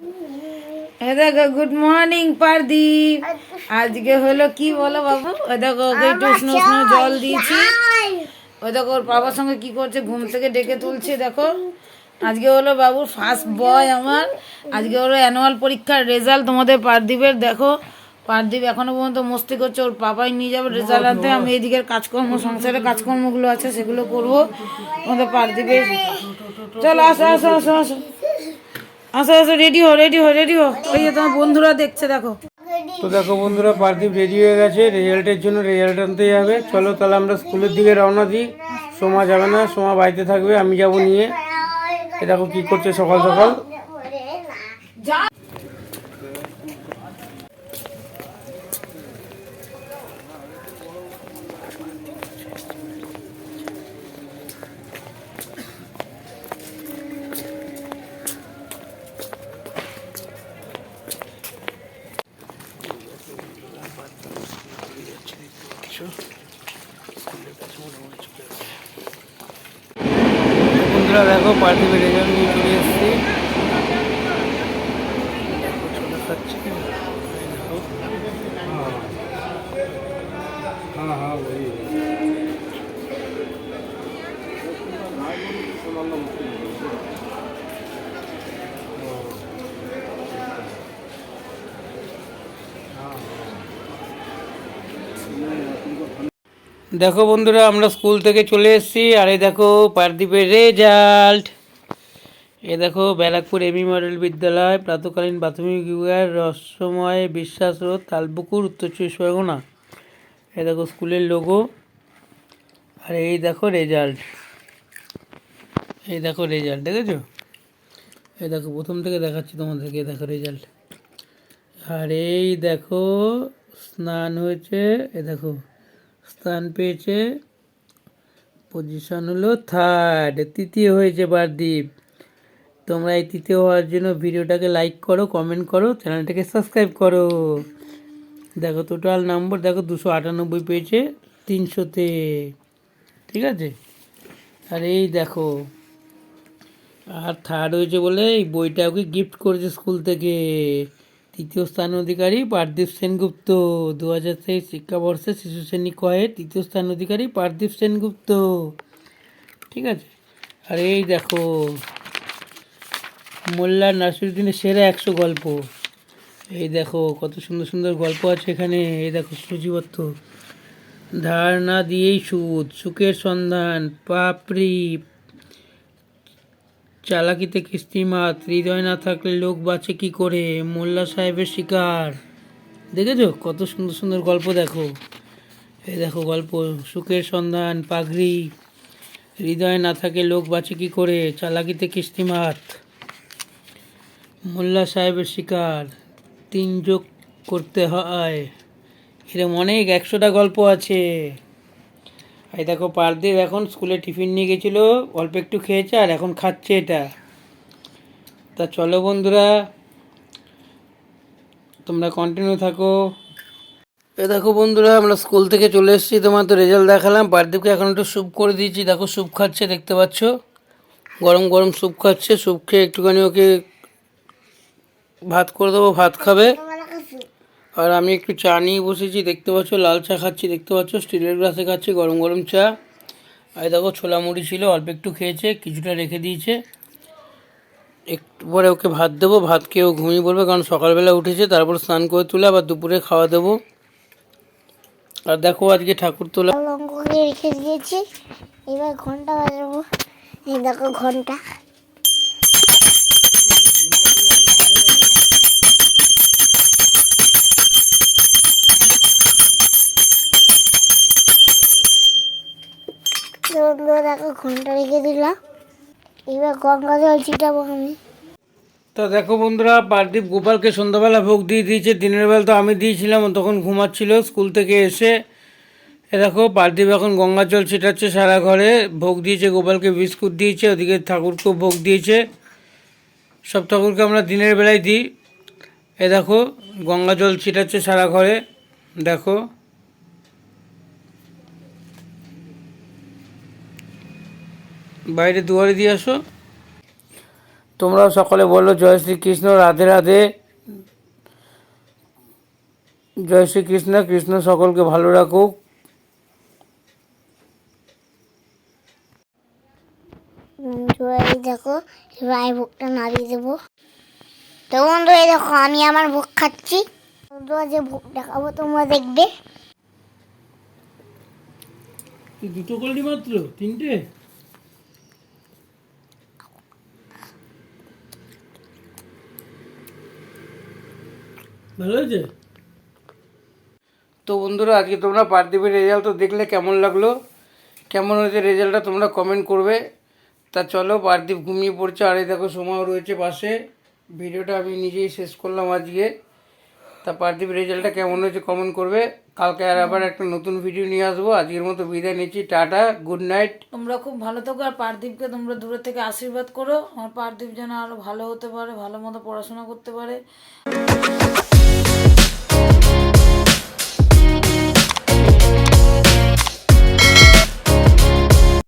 এ দেখো good morning Pardeep আজকে হলো কি বলো বাবু? ওই দেখো ওকে একটু উষ্ণ উষ্ণ জল দিয়েছি। ওই দেখো ওর বাবার সঙ্গে কি করছে ঘুম থেকে ডেকে তুলছে দেখো। আজকে হলো বাবুর ফার্স্ট বয় আমার। আজকে হলো অ্যানুয়াল পরীক্ষার রেজাল্ট তোমাদের পারদীপের দেখো। পারদীপ এখনও পর্যন্ত মস্তি করছে ওর পাপাই নিয়ে যাবে রেজাল্ট আনতে। আমি এদিকের কাজকর্ম সংসারের কাজকর্মগুলো আছে সেগুলো করব। তোমাদের পারদীপের চলো আসো আসো আসো আসো। আসো আসো রেডি হো রেডি হো রেডি হো ওই যে তোমার বন্ধুরা দেখছে, দেখো। তো দেখো বন্ধুরা, পার্থিব রেডি হয়ে গেছে রেজাল্টের জন্য রেজাল্ট আনতে যাবে। চলো তাহলে আমরা স্কুলের দিকে রওনা দিই। সোমা যাবে না, সোমা বাড়িতে থাকবে, আমি যাব নিয়ে। এ দেখো কি করছে সকাল সকাল। বন্ধুরা দেখো পার্থিবের রেজাল্ট নিয়ে চলে এসেছি। দেখো, ছোলা খাচ্ছে। দেখো। বন্ধুরা, আমরা স্কুল থেকে চলে এসেছি, আর এই দেখো পারদীপের রেজাল্ট এ দেখো ব্যারাকপুর এমি মডেল বিদ্যালয় প্রাতকালীন প্রাথমিক বিভাগের রহস্যময় বিশ্বাস রোড তালপুকুর, উত্তর চব্বিশ পরগনা। এ দেখো স্কুলের লোগো আর এই দেখো রেজাল্ট এই দেখো রেজাল্ট দেখেছ? এই দেখো, প্রথম থেকে দেখাচ্ছি তোমাদেরকে, এই দেখো রেজাল্ট আর এই দেখো, স্নান হয়েছে এ দেখো। স্থান পেয়েছে। পজিশন হলো থার্ড তৃতীয় হয়েছে বারদীপ। তোমরা এই তৃতীয় হওয়ার জন্য ভিডিওটাকে লাইক করো কমেন্ট করো চ্যানেলটাকে সাবস্ক্রাইব করো। দেখো টোটাল নম্বর দেখো দুশো আটানব্বই পেয়েছে তিনশোতে। ঠিক আছে? আর এই দেখো, আর থার্ড হয়েছে বলে এই বইটা ওকে গিফট করেছে স্কুল থেকে। তৃতীয় স্থান অধিকারী পারদীপ সেনগুপ্ত। দু হাজার তেইশ শিক্ষাবর্ষে শিশু শ্রেণি কয়ে তৃতীয় স্থান অধিকারী পারদীপ সেনগুপ্ত। ঠিক আছে? আর এই দেখো, মোল্লা নাসিরুদ্দিনের সেরা একশো গল্প। এই দেখো, কত সুন্দর সুন্দর গল্প আছে এখানে। এই দেখো সূচিপত্র ধার না দিয়েই সুদ সুখের সন্ধান, পাপড়ি চালাকিতে কিস্তিমাত হৃদয় না থাকলে লোক বাঁচে কি করে? মোল্লা সাহেবের শিকার। দেখেছ? কত সুন্দর সুন্দর গল্প দেখো। এই দেখো গল্প। সুখের সন্ধান, পাগড়ি। হৃদয় না থাকে লোক বাঁচে কি করে? চালাকিতে কিস্তিমাত মোল্লা সাহেবের শিকার। তিন যোগ করতে হয়। এরকম অনেক একশোটা গল্প আছে। এই দেখো পারদেব এখন স্কুলে টিফিন নিয়ে গেছিল, অল্প একটু খেয়েছে আর এখন খাচ্ছে এটা। তা চলো বন্ধুরা, তোমরা কন্টিনিউ থাকো। এ দেখো বন্ধুরা, আমরা স্কুল থেকে চলে এসেছি তোমার তো রেজাল্ট দেখালাম। পারদীপকে এখন একটু স্যুপ করে দিয়েছি। দেখো স্যুপ খাচ্ছে, দেখতে পাচ্ছ? গরম গরম স্যুপ খাচ্ছে স্যুপ খেয়ে একটুখানি ওকে ভাত করে দেবো, ভাত খাবে। আর আমি একটু চা নিয়ে বসেছি, দেখতে পাচ্ছ লাল চা খাচ্ছি, দেখতে পাচ্ছ স্টিলের গ্লাসে খাচ্ছি গরম গরম চা। আর দেখো ছোলা মুড়ি ছিল, অল্প একটু খেয়েছে, কিছুটা রেখে দিয়েছে। একটু পরে ওকে ভাত দেবো, ভাত খেয়ে ও ঘুমিয়ে পড়বে, কারণ সকালবেলা উঠেছে, তারপর স্নান করে তুলে আবার দুপুরে খাওয়া দেবো। আর দেখো আজকে ঠাকুর তোলা রেখে দিয়েছি, এবার ঘণ্টা বাজাবো। দেখো ঘণ্টা। এবার গঙ্গা জল ছিটাবো আমি। তো দেখো বন্ধুরা পার্দীপ গোপালকে সন্ধ্যাবেলা ভোগ দিয়ে দিয়েছে, দিনের বেলা তো আমি দিয়েছিলাম তখন ঘুমাচ্ছিল স্কুল থেকে এসে। এ দেখো পার্দীপ এখন গঙ্গা জল ছিটাচ্ছে সারা ঘরে, ভোগ দিয়েছে, গোপালকে বিস্কুট দিয়েছে, ওদিকে ঠাকুরকেও ভোগ দিয়েছে। সব ঠাকুরকে আমরা দিনের বেলায় দিই। এ দেখো, গঙ্গা জল ছিটাচ্ছে সারা ঘরে, দেখো। বাইরে দুয়ারে দিয়ে আসো। তোমরাও সকলে বলো জয় শ্রীকৃষ্ণ রাধে রাধে। জয় শ্রীকৃষ্ণ কৃষ্ণ সকলকে ভালো রাখুক। এই দেখো এবার আমি ভোগটা নাড়িয়ে দেবো। তো বন্ধু এই দেখো আমি আমার ভোগ খাচ্ছি। বন্ধু যে ভোগ দেখাবো তোমরা দেখবে। দুটো করলি মাত্র তিনটে? ভালো হয়েছে? তো বন্ধুরা, আজকে তোমরা পার্থিবের রেজাল্ট তো দেখলে কেমন লাগল? কেমন হয়েছে রেজাল্টটা তোমরা কমেন্ট করবে। তা চলো, পার্থিব ঘুমিয়ে পড়ছে। আর এই দেখো সময় রয়েছে পাশে। ভিডিওটা আমি নিজেই শেষ করলাম আজকে। তা পার্থিব রেজাল্টটা কেমন হয়েছে কমেন্ট করবে। কালকে আর আবার একটা নতুন ভিডিও নিয়ে আসব। আজকের মতো বিদায় নিচ্ছি। টাটা গুড নাইট তোমরা খুব ভালো থাকো আর পার্থিবকে তোমরা দূরে থেকে আশীর্বাদ করো। আমার পার্থিব যেন আরও ভালো হতে পারে, ভালো মতো পড়াশোনা করতে পারে।